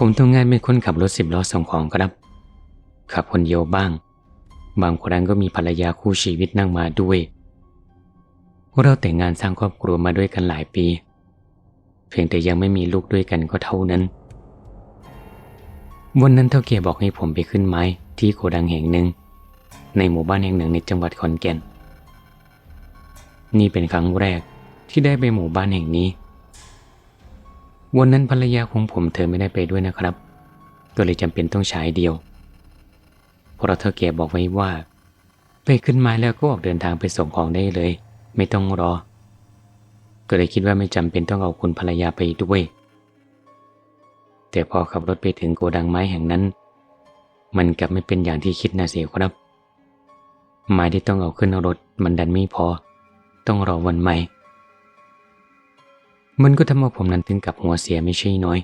ผมทำงานเป็นคนขับรถสิบล้อส่งของครับ ขับคนเดียวบ้าง บางครั้งก็มีภรรยาคู่ชีวิตนั่งมาด้วย เราแต่งงานสร้างครอบครัวมาด้วยกันหลายปี เพียงแต่ยังไม่มีลูกด้วยกันก็เท่านั้น วันนั้นเท่าเกียบอกให้ผมไปขึ้นไม้ที่โกดังแห่งหนึ่ง ในหมู่บ้านแห่งหนึ่งในจังหวัดขอนแก่น นี่เป็นครั้งแรกที่ได้ไปหมู่บ้านแห่งนี้ วันนั้นภรรยาของผมเธอไม่ได้ไปด้วยนะครับ ก็เลยจำเป็นต้องใช้เดียว เพราะเธอแกบอกไว้ว่า ไปขึ้นไม้แล้วก็ออกเดินทางไปส่งของได้เลย ไม่ต้องรอ ก็เลยคิดว่าไม่จำเป็นต้องเอาคุณภรรยาไปด้วย แต่พอขับรถไปถึงโกดังไม้แห่งนั้น มันกลับไม่เป็นอย่างที่คิดนะเสียครับไม้ที่ต้องเอาขึ้นรถมันดันไม่พอ ต้องรอวันใหม่ มันก็ทำให้ผมนั้นถึงกับหัวเสียไม่ใช่น้อย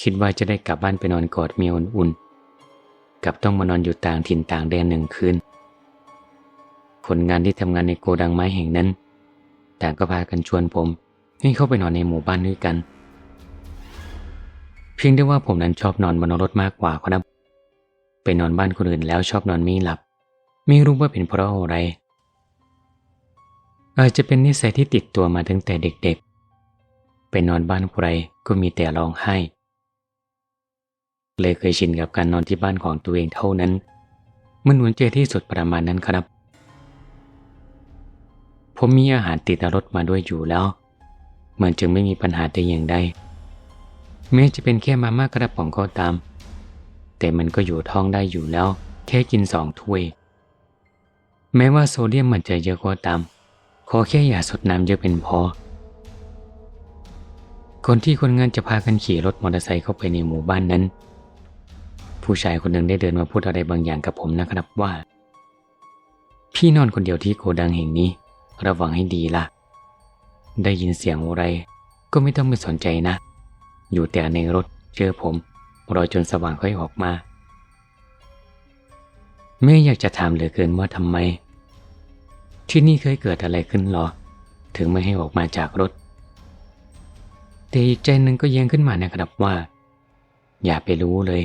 คิดว่าจะได้กลับบ้านไปนอนกอดเมียอุ่นๆกับต้องมานอนอยู่ต่างถิ่นต่างแดนหนึ่งคืนคนงานที่ทำงานในโกดังไม้แห่งนั้น ต่างก็พากันชวนผม ให้เข้าไปนอนในหมู่บ้านด้วยกัน เพียงได้ว่าผมนั้นชอบนอนบนรถมากกว่าครับ ไปนอนบ้านคนอื่นแล้วชอบนอนไม่หลับ ไม่รู้ว่าเป็นเพราะอะไร อาจจะเป็นนิสัยที่ติดตัวมาตั้งแต่เด็กๆ ไปนอนบ้านใครก็มีแต่ร้องไห้ เลยเคยชินกับการนอนที่บ้านของตัวเองเท่านั้น มันหนุนเจที่สุดประมาณนั้นครับ ผมมีอาหารติดรถมาด้วยอยู่แล้ว มันจึงไม่มีปัญหาแต่อย่างใดแม้จะเป็นแค่มาม่ากระป๋องก็ตาม แต่มันก็อยู่ท้องได้อยู่แล้ว แค่กินสองถ้วย แม้ว่าโซเดียมมันจะเยอะก็ตาม ขอแค่อย่าสดน้ำเยอะเป็นพอ คนที่คนงานจะพากันขี่รถมอเตอร์ไซค์เข้าไปในหมู่บ้านนั้น ผู้ชายคนหนึ่งได้เดินมาพูดอะไรบางอย่างกับผมนะครับว่า พี่นอนคนเดียวที่โกดังแห่งนี้ ระวังให้ดีล่ะ ได้ยินเสียงอะไร ก็ไม่ต้องไปสนใจนะ อยู่แต่ในรถเชื่อผม รอจนสว่างค่อยออกมาแม่อยากจะถามเหลือเกินว่าทำไม ที่นี่เคยเกิดอะไรขึ้นหรอ ถึงไม่ให้ออกมาจากรถ แต่อีกใจหนึ่งก็แย้งขึ้นมานะครับว่า อย่าไปรู้เลย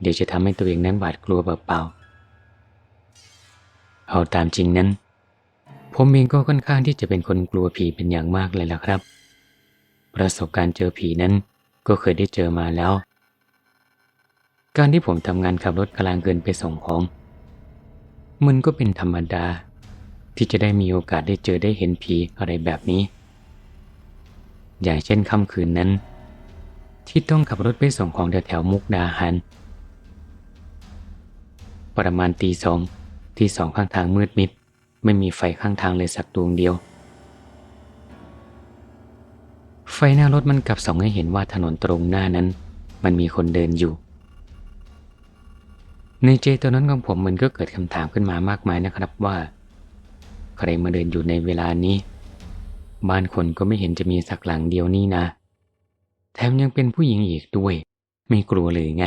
เดี๋ยวจะทำให้ตัวเองนั้นหวาดกลัวเปล่าๆเอาตามจริงนั้น ผมเองก็ค่อนข้างที่จะเป็นคนกลัวผีเป็นอย่างมากเลยล่ะครับ ประสบการณ์เจอผีนั้นก็เคยได้เจอมาแล้ว การที่ผมทำงานขับรถกลางเกินไปส่งของ มันก็เป็นธรรมดา ที่จะได้มีโอกาสได้เจอได้เห็นผีอะไรแบบนี้ อย่างเช่นค่ำคืนนั้น ที่ต้องขับรถไปส่งของแถวๆมุกดาหาร ประมาณตีสองที่สองข้างทางมืดมิด ไม่มีไฟข้างทางเลยสักดวงเดียว ไฟหน้ารถมันกลับส่องให้เห็นว่าถนนตรงหน้านั้น มันมีคนเดินอยู่ ในใจตอนนั้นของผมมันก็เกิดคำถามขึ้นมามากมายนะครับว่า ใครมาเดินอยู่ในเวลานี้ บ้านคนก็ไม่เห็นจะมีสักหลังเดียวนี่นะ แถมยังเป็นผู้หญิงอีกด้วย ไม่กลัวเลยไง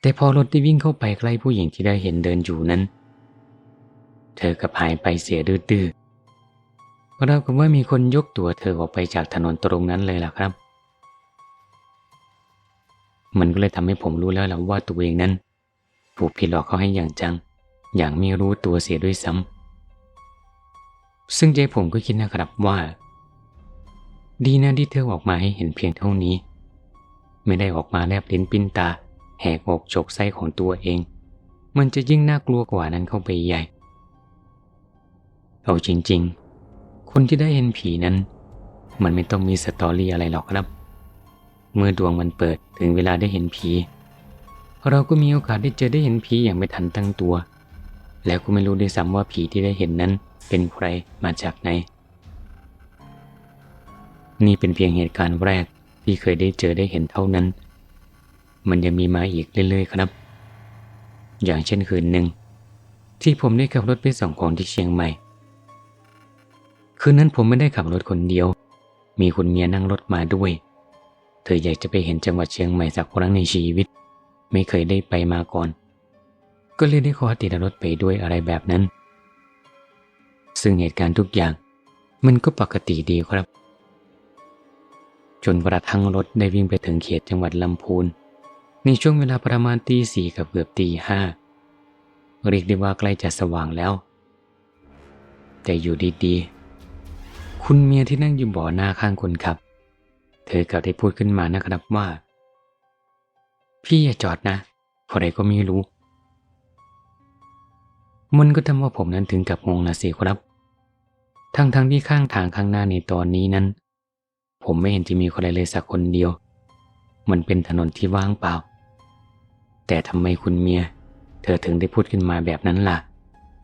แต่พอรถได้วิ่งเข้าไปใกล้ผู้หญิงที่ได้เห็นเดินอยู่นั้น เธอกับหายไปเสียดื้อๆเรากับว่ามีคนยกตัวเธอออกไปจากถนนตรงนั้นเลยล่ะครับ มันก็เลยทำให้ผมรู้แล้วแหละว่าตัวเองนั้น ถูกผิดหลอกเขาให้อย่างจัง อย่างไม่รู้ตัวเสียด้วยซ้ำ ซึ่งใจผมก็คิดนะครับว่า ดีนะที่เธอออกมาให้เห็นเพียงเท่านี้ ไม่ได้ออกมาแลบลิ้นปิ้นตา แหกอกฉกไส้ของตัวเอง มันจะยิ่งน่ากลัวกว่านั้นเข้าไปใหญ่ เอาจริง ๆ คนที่ได้เห็นผีนั้น มันไม่ต้องมีสตอรี่อะไรหรอกครับ เมื่อดวงมันเปิดถึงเวลาได้เห็นผี เราก็มีโอกาสได้เจอได้เห็นผีอย่างไม่ทันตั้งตัว แล้วก็ไม่รู้ด้วยซ้ำว่าผีที่ได้เห็นนั้น เป็นใครมาจากไหน นี่เป็นเพียงเหตุการณ์แรกที่เคยได้เจอได้เห็นเท่านั้น มันยังมีมาอีกเรื่อยๆครับ อย่างเช่นคืนหนึ่ง ที่ผมได้ขับรถไปส่งของที่เชียงใหม่ คืนนั้นผมไม่ได้ขับรถคนเดียว มีคุณเมียนั่งรถมาด้วย เธออยากจะไปเห็นจังหวัดเชียงใหม่สักครั้งในชีวิต ไม่เคยได้ไปมาก่อน ก็เลยได้ขอติดรถไปด้วยอะไรแบบนั้น ซึ่งเหตุการณ์ทุกอย่าง มันก็ปกติดีครับ จนกระทั่งรถได้วิ่งไปถึงเขตจังหวัดลำพูน ในช่วงเวลาประมาณตีสี่กับเกือบตีห้าเรียกได้ว่าใกล้จะสว่างแล้ว แต่อยู่ดีๆ คุณเมียที่นั่งอยู่เบ่อหน้าข้างคนขับ เธอกลับได้พูดขึ้นมานะครับว่า พี่อย่าจอดนะใครก็ไม่รู้มันก็ทำว่าผมนั้นถึงกับงงนะสิครับ ทั้งๆทที่ข้างทางข้างหน้าในตอนนี้นั้น ผมไม่เห็นจะมีใครเลยสักคนเดียว มันเป็นถนนที่ว่างเปล่า แต่ทำไมคุณเมีย เธอถึงได้พูดขึ้นมาแบบนั้นล่ะ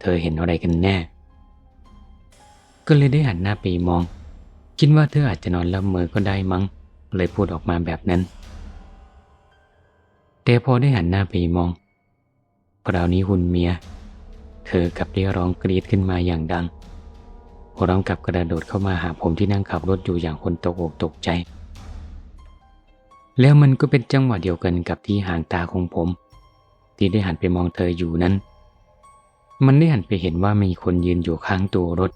เธอเห็นอะไรกันแน่ ก็เลยได้หันหน้าไปมอง คิดว่าเธออาจจะนอนละเมอก็ได้มั้ง เลยพูดออกมาแบบนั้น แต่พอได้หันหน้าไปมองคราวนี้คุณเมีย เธอกลับได้ร้องกรีดขึ้นมาอย่างดัง พร้อมกับกระโดดเข้ามาหาผมที่นั่งขับรถอยู่อย่างคนตกอกตกใจ แล้วมันก็เป็นจังหวะเดียวกันกับที่ห่างตาของผม ที่ได้หันไปมองเธออยู่นั้น มันได้หันไปเห็นว่ามีคนยืนอยู่ข้างตัวรถ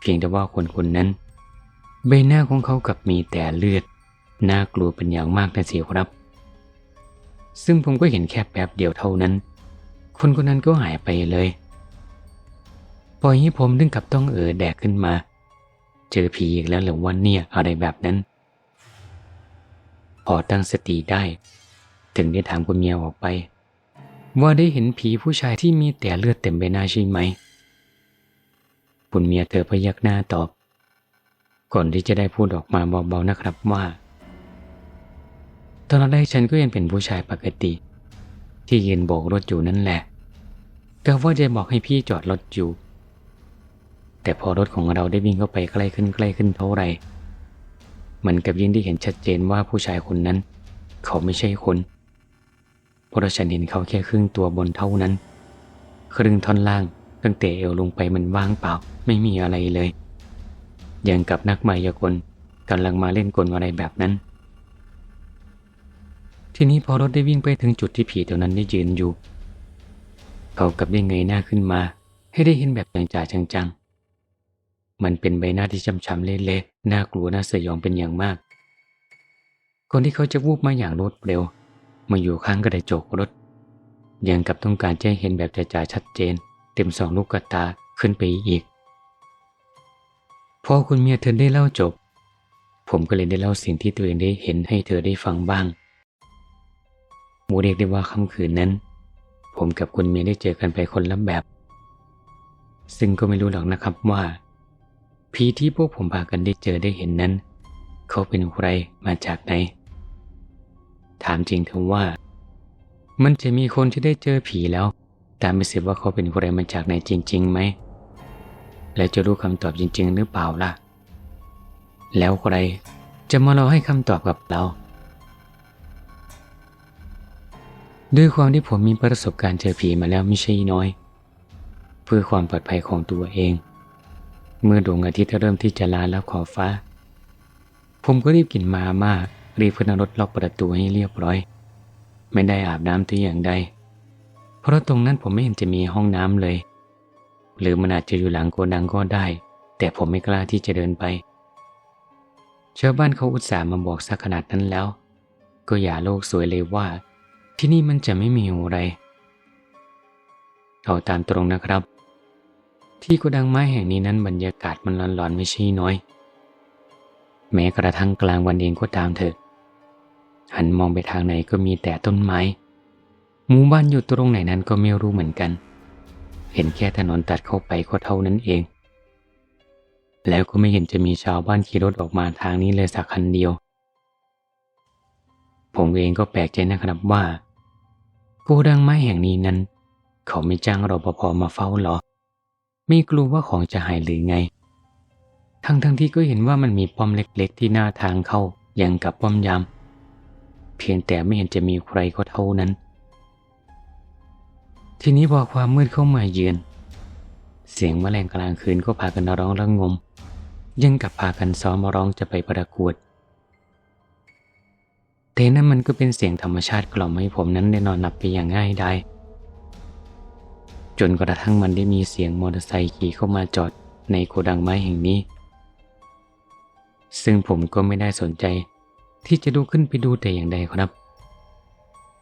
เพียงแต่ว่าคนคนนั้น ใบหน้าของเขากับมีแต่เลือด น่ากลัวเป็นอย่างมากนะสิครับ ซึ่งผมก็เห็นแค่แป๊บเดียวเท่านั้น คนคนนั้นก็หายไปเลย ปล่อยให้ผมถึงกับต้องเออแดกขึ้นมา เจอผีอีกแล้วหรือว่าเนี่ยอะไรแบบนั้น พอตั้งสติได้ ถึงได้ถามคุณเมียออกไป ว่าได้เห็นผีผู้ชายที่มีแต่เลือดเต็มใบหน้าใช่ไหม คุณเมียเธอพยักหน้าตอบ ก่อนที่จะได้พูดออกมาเบาๆนะครับว่าตอนแรกฉันก็ยังเป็นผู้ชายปกติ ที่ยืนโบกรถอยู่นั่นแหละก็ว่าจะบอกให้พี่จอดรถอยู่ แต่พอรถของเราได้วิ่งเข้าไปใกล้ขึ้นใกล้ขึ้นเท่าไหร่มันกับยิ่งที่เห็นชัดเจนว่าผู้ชายคนนั้น เขาไม่ใช่คน เพราะฉันเห็นเขาแค่ครึ่งตัวบนเท่านั้น ครึ่งท่อนล่าง ตั้งแต่เอวลงไปมันว่างเปล่า ไม่มีอะไรเลย อย่างกับนักมายากลกำลังมาเล่นกลอะไรแบบนั้น ทีนี้พอรถได้วิ่งไปถึงจุดที่ผีตัวนั้นได้ยืนอยู่ เขากลับได้เงยหน้าขึ้นมา ให้ได้เห็นแบบจ่าจังๆ มันเป็นใบหน้าที่ช้ำๆเละๆน่ากลัวน่าสยองเป็นอย่างมาก คนที่เขาจะวูบมาอย่างรวดเร็ว มาอยู่ข้างกระไดจกรถ ยังกับต้องการจะเห็นแบบจ่าชัดเจน เต็มสองลูกกตาขึ้นไปอีก พอคุณเมียเธอได้เล่าจบ ผมก็เลยได้เล่าสิ่งที่ตัวเองได้เห็นให้เธอได้ฟังบ้างหมูเรียกได้ว่าค่ำคืนนั้น ผมกับคุณเมียได้เจอกันไปคนละแบบ ซึ่งก็ไม่รู้หรอกนะครับว่า ผีที่พวกผมพากันได้เจอได้เห็นนั้น เขาเป็นใครมาจากไหน ถามจริงเถอะว่า มันจะมีคนที่ได้เจอผีแล้วแต่ไม่สิว่าเขาเป็นใครมาจากไหนจริงๆไหม และจะรู้คำตอบจริง ๆ หรือเปล่าล่ะ แล้วใครจะมาเราให้คำตอบกับเราด้วยความที่ผมมีประสบการณ์เจอผีมาแล้วไม่ใช่น้อย เพื่อความปลอดภัยของตัวเอง เมื่อดวงอาทิตย์เริ่มที่จะลาแล้วขอบฟ้า ผมก็รีบกินมาม่ารีบขึ้นรถล็อกประตูให้เรียบร้อย ไม่ได้อาบน้ำที่อย่างใด เพราะตรงนั้นผมไม่เห็นจะมีห้องน้ำเลย หรือมันอาจจะอยู่หลังโกดังก็ได้ แต่ผมไม่กล้าที่จะเดินไป ชาวบ้านเขาอุตส่าห์มาบอกสักขนาดนั้นแล้ว ก็อย่าโลกสวยเลยว่า ที่นี่มันจะไม่มีอะไรเอาตามตรงนะครับ ที่โกดังไม้แห่งนี้นั้นบรรยากาศมันร้อนๆไม่ใช่น้อย แม้กระทั่งกลางวันเองก็ตามเถอะ หันมองไปทางไหนก็มีแต่ต้นไม้ หมู่บ้านอยู่ตรงไหนนั้นก็ไม่รู้เหมือนกัน เห็นแค่ถนนตัดเข้าไปก็เท่านั้นเอง แล้วก็ไม่เห็นจะมีชาวบ้านขี่รถออกมาทางนี้เลยสักคันเดียว ผมเองก็แปลกใจนะครับว่าโกดังไม้แห่งนี้นั้น เขาไม่จ้างรปภมาเฝ้าหรอ ไม่กลัวว่าของจะหายหรือไง ทั้งทั้งที่ก็เห็นว่ามันมีป้อมเล็กๆ ที่หน้าทางเข้าอย่างกับป้อมยามเพียงแต่ไม่เห็นจะมีใครก็เท่านั้น ทีนี้พอความมืดเข้ามาเยือน เสียงแมลงกลางคืนก็พากันร้องระงม ยังกับพากันซ้อมมาร้องจะไปประกวดแต่นั่นมันก็เป็นเสียงธรรมชาติกล่อมให้ผมนั้นได้นอนหลับไปอย่างง่ายได้ จนกระทั่งมันได้มีเสียงมอเตอร์ไซค์ขี่เข้ามาจอดในโกดังไม้แห่งนี้ ซึ่งผมก็ไม่ได้สนใจ ที่จะลุกขึ้นไปดูแต่อย่างใดครับ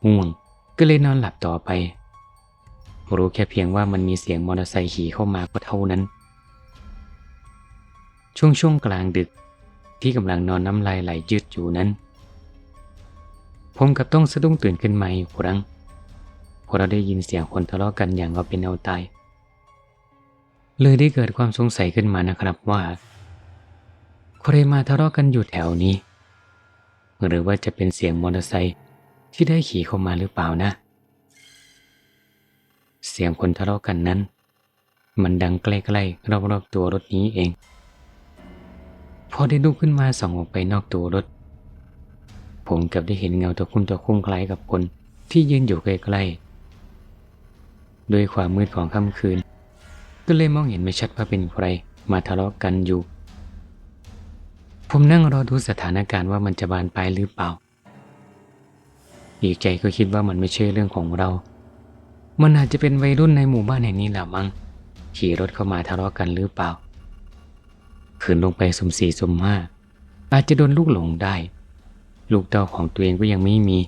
ง่วงก็เลยนอนหลับต่อไป รู้แค่เพียงว่ามันมีเสียงมอเตอร์ไซค์ขี่เข้ามาก็เท่านั้น ช่วงช่วงกลางดึกที่กำลังนอนน้ำลายไหลยืดอยู่นั้น ผมกับต้องสะดุ้งตื่นขึ้นมาอีกครั้ง พราะเราได้ยินเสียงคนทะเลาะกันอย่างเอาเป็นเอาตาย เลยได้เกิดความสงสัยขึ้นมานะครับว่าใครมาทะเลาะกันอยู่แถวนี้ หรือว่าจะเป็นเสียงมอเตอร์ไซค์ที่ได้ขี่เข้ามาหรือเปล่านะ เสียงคนทะเลาะกันนั้น มันดังใกล้ๆรอบๆตัวรถนี้เอง พอได้ลุกขึ้นมาส่องออกไปนอกตัวรถ ผมกับได้เห็นเงาตัวคุ้มตัวคุ้มคล้ายกับคนที่ยืนอยู่ใกล้ๆ ด้วยความมืดของค่ำคืน ก็เลยมองเห็นไม่ชัดว่าเป็นใครมาทะเลาะกันอยู่ ผมนั่งรอดูสถานการณ์ว่ามันจะบานปลายหรือเปล่า อีกใจก็คิดว่ามันไม่ใช่เรื่องของเรา มันอาจจะเป็นวัยรุ่นในหมู่บ้านแห่งนี้แหละมั้ง ขี่รถเข้ามาทะเลาะกันหรือเปล่า ขืนลงไปสมสี่สมห้าอาจจะโดนลูกหลงได้ ลูกเต้าของตัวเองก็ยังไม่มี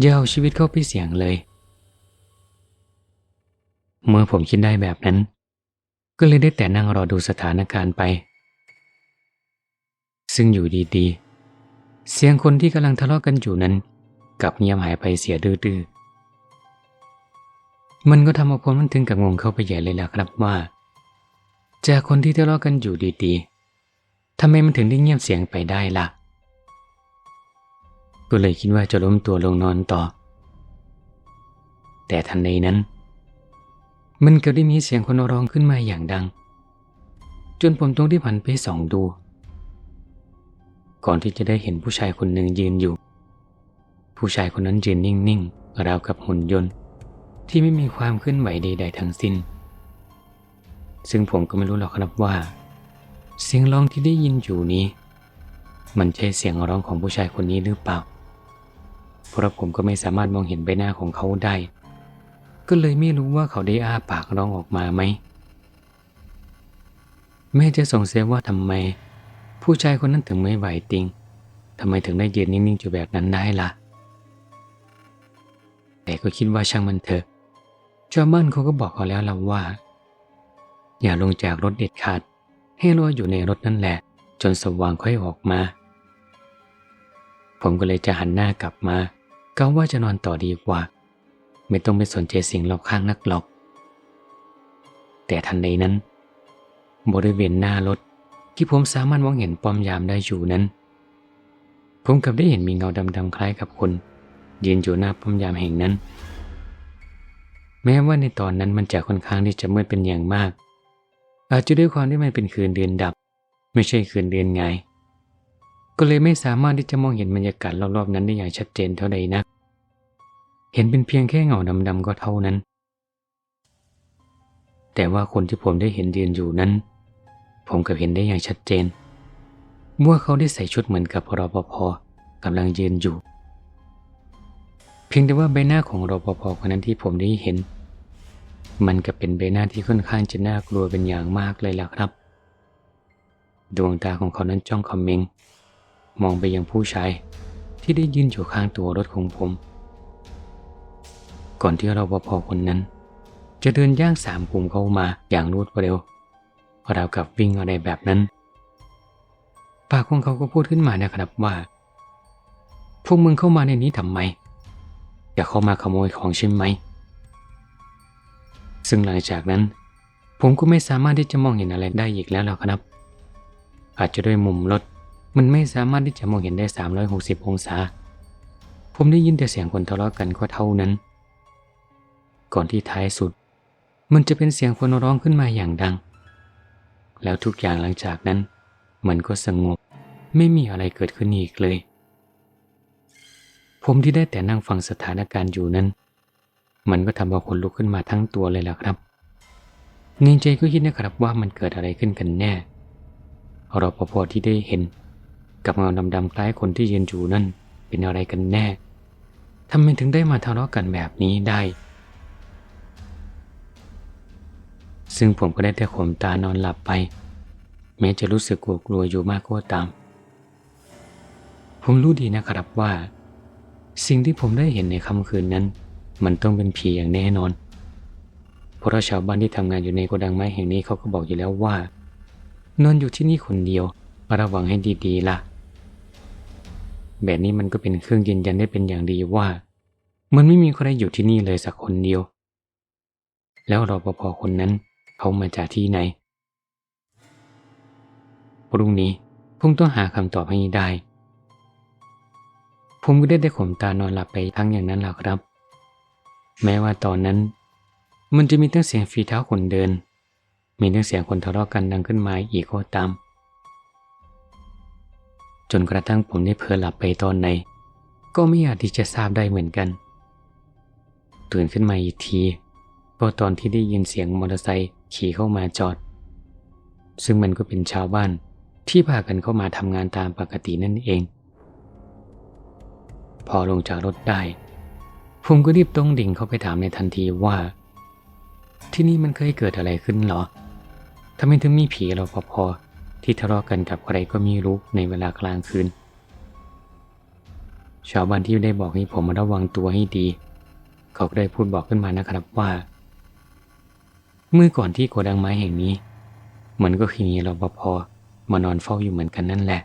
อย่าเอาชีวิตเข้าไปเสี่ยงเลย เมื่อผมคิดได้แบบนั้น ก็เลยได้แต่นั่งรอดูสถานการณ์ไป ซึ่งอยู่ดีๆ เสียงคนที่กำลังทะเลาะกันอยู่นั้นกลับเงียบหายไปเสียดื้อๆมันก็ทำเอาผมมันถึงกับงงเข้าไปใหญ่เลยล่ะครับว่า จากคนที่ทะเลาะกันอยู่ดีๆทำไมมันถึงได้เงียบเสียงไปได้ล่ะ ก็เลยคิดว่าจะล้มตัวลงนอนต่อ แต่ทันใดนั้น มันก็ได้มีเสียงคนร้องขึ้นมาอย่างดัง จนผมต้องได้ผันไปส่องดู ก่อนที่จะได้เห็นผู้ชายคนหนึ่งยืนอยู่ ผู้ชายคนนั้นยืนนิ่งๆราวกับหุ่นยนต์ ที่ไม่มีความเคลื่อนไหวใดๆทั้งสิ้น ซึ่งผมก็ไม่รู้หรอกครับว่า เสียงร้องที่ได้ยินอยู่นี้ มันใช่เสียงร้องของผู้ชายคนนี้หรือเปล่า เพราะผมก็ไม่สามารถมองเห็นใบหน้าของเขาได้ ก็เลยไม่รู้ว่าเขาได้อ้าปากร้องออกมาไหม แม่จะสงสัยว่าทำไม ผู้ชายคนนั้นถึงไม่ไหวติงทำไมถึงได้ยืนนิ่งๆอยู่แบบนั้นได้ล่ะ แต่ก็คิดว่าช่างมันเถอะชาวบ้านเขาก็บอกเขาแล้วล่ะว่า อย่าลงจากรถเด็ดขาด ให้รออยู่ในรถนั่นแหละ จนสว่างค่อยออกมา ผมก็เลยจะหันหน้ากลับมาก็ว่าจะนอนต่อดีกว่า ไม่ต้องไปสนใจสิ่งรอบข้างนักหรอก แต่ทันใดนั้น บริเวณหน้ารถที่ผมสามารถมองเห็นป้อมยามได้อยู่นั้น ผมกลับได้เห็นมีเงาดำๆคล้ายกับคน ยืนอยู่หน้าป้อมยามแห่งนั้น แม้ว่าในตอนนั้นมันจะค่อนข้างที่จะมืดเป็นอย่างมาก อาจจะด้วยความที่มันเป็นคืนเดือนดับ ไม่ใช่คืนเดือนไง ก็เลยไม่สามารถที่จะมองเห็นบรรยากาศรอบๆนั้นได้อย่างชัดเจนเท่าใดนัก เห็นเป็นเพียงแค่เงาดำๆก็เท่านั้น แต่ว่าคนที่ผมได้เห็นยืนอยู่นั้น ผมกับเห็นได้อย่างชัดเจนว่าเขาได้ใส่ชุดเหมือนกับรปภกำลังยืนอยู่ เพียงแต่ว่าใบหน้าของรปภคนนั้นที่ผมได้เห็น มันก็เป็นใบหน้าที่ค่อนข้างจะน่ากลัวเป็นอย่างมากเลยล่ะครับ ดวงตาของเขานั้นจ้องคอมเมงมองไปยังผู้ชายที่ได้ยืนอยู่ข้างตัวรถของผม ก่อนที่รปภคนนั้น จะเดินย่างสามกลุ่มเข้ามาอย่างรวดเร็วราวกับวิ่งอะไรแบบนั้นปากของเขาก็พูดขึ้นมานะครับว่า พวกมึงเข้ามาในนี้ทำไม อยากเข้ามาขโมยของใช่ไหม ซึ่งหลังจากนั้น ผมก็ไม่สามารถที่จะมองเห็นอะไรได้อีกแล้วล่ะครับ อาจจะด้วยมุมรถมันไม่สามารถที่จะมองเห็นได้ 360 องศา ผมได้ยินแต่เสียงคนทะเลาะกันก็เท่านั้น ก่อนที่ท้ายสุด มันจะเป็นเสียงคนร้องขึ้นมาอย่างดัง แล้วทุกอย่างหลังจากนั้น มันก็สงบ ไม่มีอะไรเกิดขึ้นอีกเลย ผมที่ได้แต่นั่งฟังสถานการณ์อยู่นั้น มันก็ทำเอาคนลุกขึ้นมาทั้งตัวเลยล่ะครับในใจก็คิดนะครับว่ามันเกิดอะไรขึ้นกันแน่รปภที่ได้เห็น กับเงาดำๆคล้ายคนที่ยืนอยู่นั่นเป็นอะไรกันแน่ทำไมถึงได้มาทะเลาะกันแบบนี้ได้ ซึ่งผมก็ได้แต่ข่มตานอนหลับไป แม้จะรู้สึกกลัวกลัวอยู่มากก็ตาม ผมรู้ดีนะครับว่า สิ่งที่ผมได้เห็นในค่ำคืนนั้น มันต้องเป็นผีอย่างแน่นอน เพราะชาวบ้านที่ทำงานอยู่ในโกดังไม้แห่งนี้เขาก็บอกอยู่แล้วว่า นอนอยู่ที่นี่คนเดียวระวังให้ดีๆล่ะ แบบนี้มันก็เป็นเครื่องยืนยันได้เป็นอย่างดีว่า มันไม่มีใครอยู่ที่นี่เลยสักคนเดียว แล้วรปภคนนั้น เขามาจากที่ไหน พรุ่งนี้ผมต้องหาคำตอบให้ได้ ผมก็ได้ได้ข่มตานอนหลับไปทั้งอย่างนั้นแหละครับ แม้ว่าตอนนั้น มันจะมีทั้งเสียงฝีเท้าคนเดิน มีทั้งเสียงคนทะเลาะกันดังขึ้นมาอีกก็ตาม จนกระทั่งผมได้เพลอหลับไปตอนไหน ก็ไม่อาจที่จะทราบได้เหมือนกัน ตื่นขึ้นมาอีกทีก็ตอนที่ได้ยินเสียงมอเตอร์ไซค์ ขี่เข้ามาจอด ซึ่งมันก็เป็นชาวบ้านที่พากันเข้ามาทำงานตามปกตินั่นเอง พอลงจากรถได้ผมก็รีบตรงดิ่งเข้าไปถามในทันทีว่า ที่นี่มันเคยเกิดอะไรขึ้นหรอทำไมถึงมีผีรปภที่ทะเลาะกันกับใครก็ไม่รู้ในเวลากลางคืน ชาวบ้านที่ได้บอกให้ผมระวังตัวให้ดี เขาก็ได้พูดบอกขึ้นมานะครับว่า เมื่อก่อนที่โกดังไม้แห่งนี้ มันก็คือมีรปภมานอนเฝ้าอยู่เหมือนกันนั่นแหละ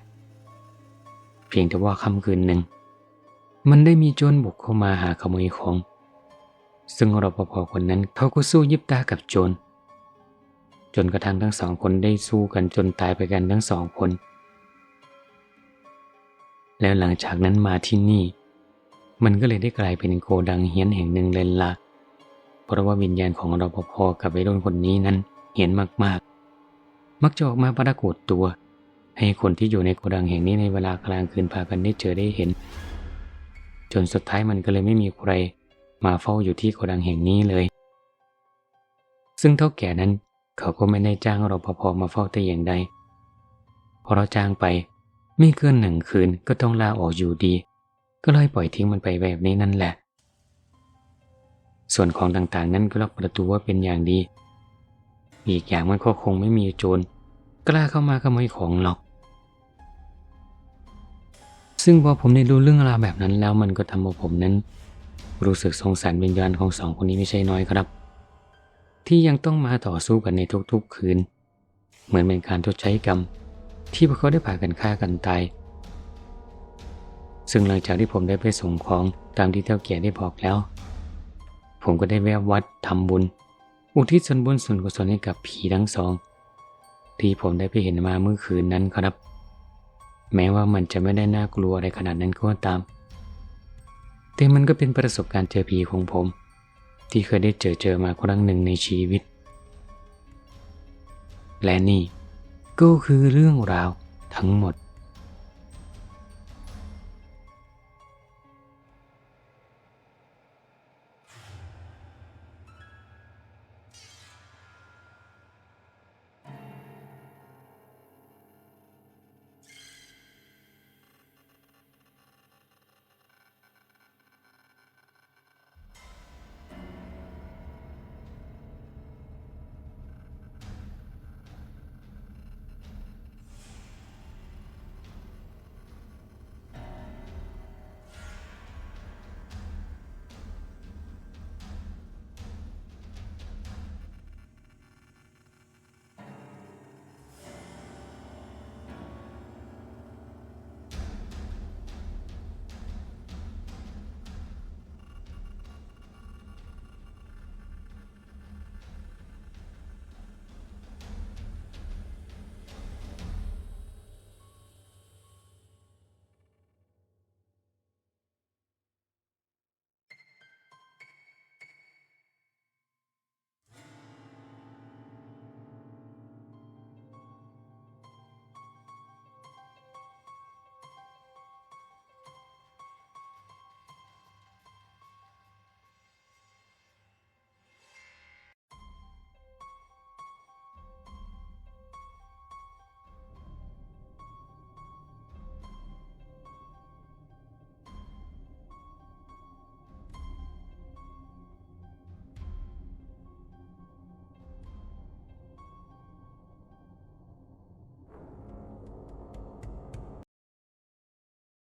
เพียงแต่ว่าค่ำคืนหนึ่ง มันได้มีโจรบุกเข้ามาหาขโมยของ ซึ่งรปภคนนั้นเขาก็สู้ยิบตากับโจรจนกระทั่งทั้งสองคนได้สู้กันจนตายไปกันทั้งสองคน แล้วหลังจากนั้นมาที่นี่ มันก็เลยได้กลายเป็นโกดังเฮี้ยนแห่งหนึ่งเลยละ เพราะว่าวิญญาณของรปภกับไอ้โดนคนนี้นั้นเห็นมากๆ มักจะออกมาปรากฏตัว ให้คนที่อยู่ในโกดังแห่งนี้ในเวลากลางคืนพากันได้เจอได้เห็น จนสุดท้ายมันก็เลยไม่มีใคร มาเฝ้าอยู่ที่โกดังแห่งนี้เลย ซึ่งเท่าแก่นั้นเขาก็ไม่ได้จ้างรปภมาเฝ้าแต่อย่างใดพอเราจ้างไปไม่เกินหนึ่งคืนก็ต้องลาออกอยู่ดี ก็เลยปล่อยทิ้งมันไปแบบนี้นั่นแหละ ส่วนของต่างๆ นั้นก็ล็อกประตูว่าเป็นอย่างดี อีกอย่างมันก็คงไม่มีโจรกล้าเข้ามาขโมยของหรอก ซึ่งพอผมได้รู้เรื่องราวแบบนั้นแล้วมันก็ทำให้ผมนั้น รู้สึกสงสารวิญญาณของสองคนนี้ไม่ใช่น้อยครับ ที่ยังต้องมาต่อสู้กันในทุกๆคืน เหมือนเป็นการทดใช้กรรม ที่พวกเขาได้ผ่ากันฆ่ากันตาย ซึ่งหลังจากที่ผมได้ไปส่งของตามที่เท่าแก่ได้บอกแล้ว ผมก็ได้แวะวัดทำบุญ อุทิศส่วนบุญส่วนกุศลให้กับผีทั้งสอง ที่ผมได้ไปเห็นมาเมื่อคืนนั้นครับ แม้ว่ามันจะไม่ได้น่ากลัวอะไรขนาดนั้นก็ตาม แต่มันก็เป็นประสบการณ์เจอผีของผม ที่เคยได้เจอเจอมาครั้งหนึ่งในชีวิต และนี่ก็คือเรื่องราวทั้งหมด